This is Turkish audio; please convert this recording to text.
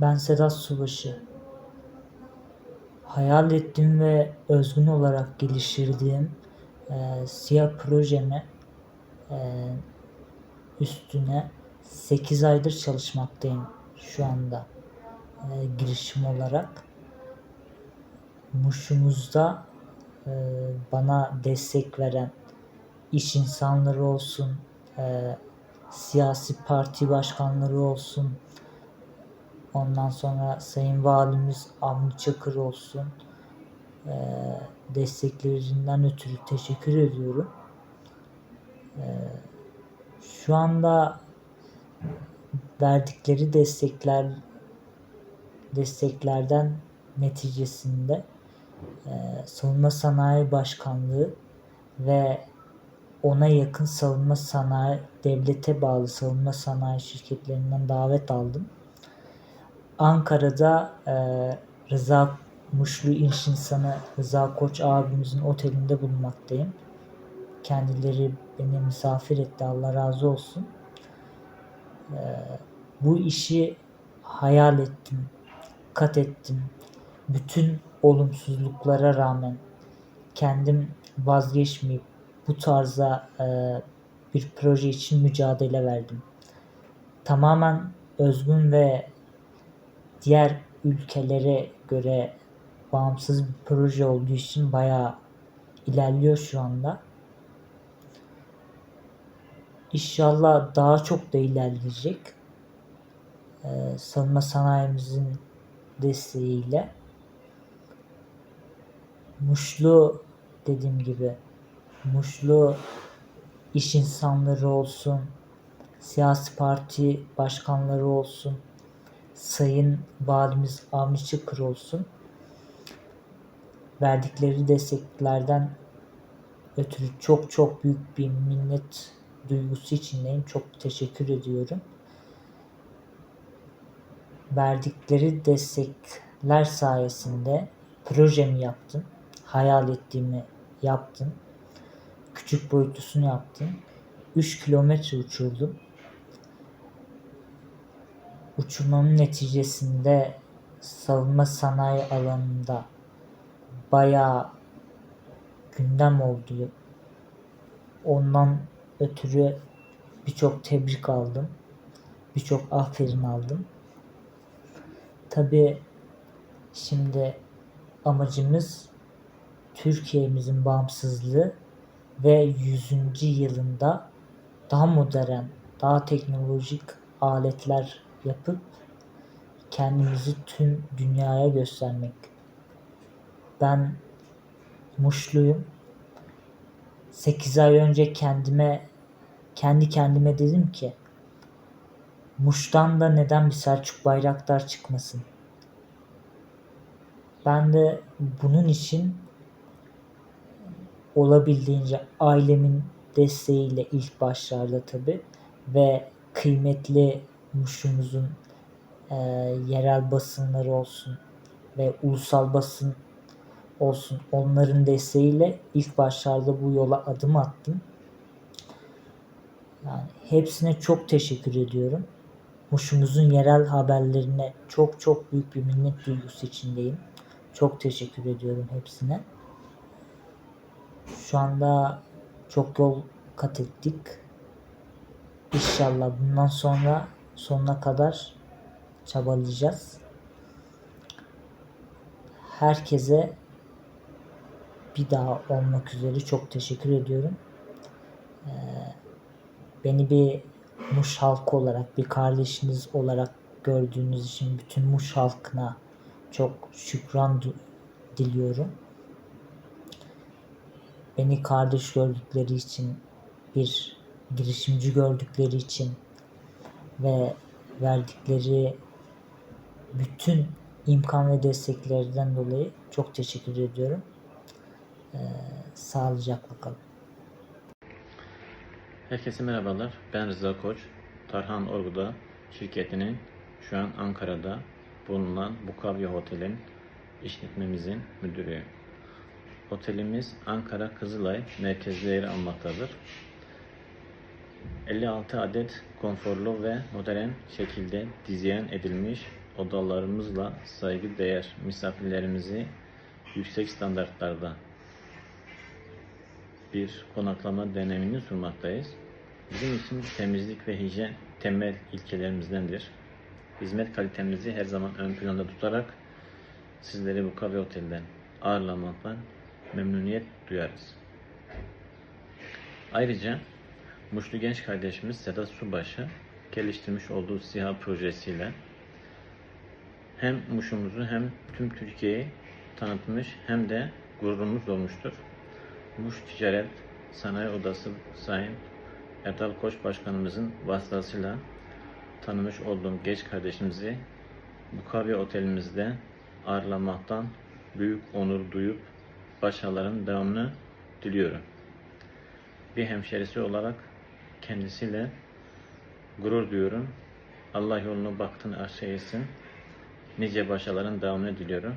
Ben Sedat Subaşı. Hayal ettiğim ve özgün olarak geliştirdiğim e, siyah projemi e, üstüne 8 aydır çalışmaktayım şu anda e, girişim olarak. Muş'umuzda e, bana destek veren iş insanları olsun, e, siyasi parti başkanları olsun, ondan sonra Sayın Valimiz Avni Çakır olsun, e, desteklerinden ötürü teşekkür ediyorum. E, şu anda verdikleri destekler desteklerden neticesinde e, Savunma Sanayi Başkanlığı ve ona yakın savunma sanayi devlete bağlı savunma sanayi şirketlerinden davet aldım. Ankara'da e, Rıza Muşlu İş İnsanı Rıza Koç abimizin otelinde bulunmaktayım. Kendileri beni misafir etti. Allah razı olsun. E, bu işi hayal ettim, kat ettim. Bütün olumsuzluklara rağmen kendim vazgeçmeyip bu tarza e, bir proje için mücadele verdim. Tamamen özgün ve diğer ülkelere göre bağımsız bir proje olduğu için bayağı ilerliyor şu anda. İnşallah daha çok da ilerleyecek. Ee, savunma sanayimizin desteğiyle. Muşlu dediğim gibi Muşlu iş insanları olsun, siyasi parti başkanları olsun, Sayın Valimiz Avni Çıkır olsun. Verdikleri desteklerden ötürü çok çok büyük bir minnet duygusu içindeyim. Çok teşekkür ediyorum. Verdikleri destekler sayesinde projemi yaptım. Hayal ettiğimi yaptım. Küçük boyutlusunu yaptım. 3 kilometre uçurdum. Uçurmamın neticesinde savunma sanayi alanında bayağı gündem oldu. Ondan ötürü birçok tebrik aldım. Birçok aferin aldım. Tabi şimdi amacımız Türkiye'mizin bağımsızlığı ve 100. yılında daha modern, daha teknolojik aletler yapıp kendimizi tüm dünyaya göstermek. Ben Muşluyum. 8 ay önce kendime kendi kendime dedim ki Muş'tan da neden bir Selçuk Bayraktar çıkmasın? Ben de bunun için olabildiğince ailemin desteğiyle ilk başlarda tabi ve kıymetli Muş'umuzun e, yerel basınları olsun ve ulusal basın olsun onların desteğiyle ilk başlarda bu yola adım attım. Yani hepsine çok teşekkür ediyorum. Muş'umuzun yerel haberlerine çok çok büyük bir minnet duygusu içindeyim. Çok teşekkür ediyorum hepsine. Şu anda çok yol kat ettik. İnşallah bundan sonra sonuna kadar çabalayacağız. Herkese bir daha olmak üzere çok teşekkür ediyorum. Ee, beni bir Muş halkı olarak, bir kardeşiniz olarak gördüğünüz için bütün Muş halkına çok şükran diliyorum. Beni kardeş gördükleri için, bir girişimci gördükleri için ve verdikleri bütün imkan ve desteklerden dolayı çok teşekkür ediyorum. Ee, sağlıcakla kalın. Herkese merhabalar. Ben Rıza Koç. Tarhan Orgu'da şirketinin şu an Ankara'da bulunan Bukavya Hotel'in işletmemizin müdürüyüm. Otelimiz Ankara Kızılay merkezde yer almaktadır. 56 adet konforlu ve modern şekilde dizayn edilmiş odalarımızla saygıdeğer misafirlerimizi yüksek standartlarda bir konaklama deneyimini sunmaktayız. Bizim için temizlik ve hijyen temel ilkelerimizdendir. Hizmet kalitemizi her zaman ön planda tutarak sizleri bu kahve otelden ağırlamaktan memnuniyet duyarız. Ayrıca Muşlu genç kardeşimiz Sedat Subaşı geliştirmiş olduğu SİHA projesiyle hem Muş'umuzu hem tüm Türkiye'yi tanıtmış hem de gururumuz olmuştur. Muş Ticaret Sanayi Odası Sayın Erdal Koç Başkanımızın vasıtasıyla tanımış olduğum genç kardeşimizi bu kahve otelimizde ağırlamaktan büyük onur duyup başarıların devamını diliyorum. Bir hemşerisi olarak kendisiyle gurur duyuyorum. Allah yolunu baktın aşağı etsin. Nice başarıların devamını diliyorum.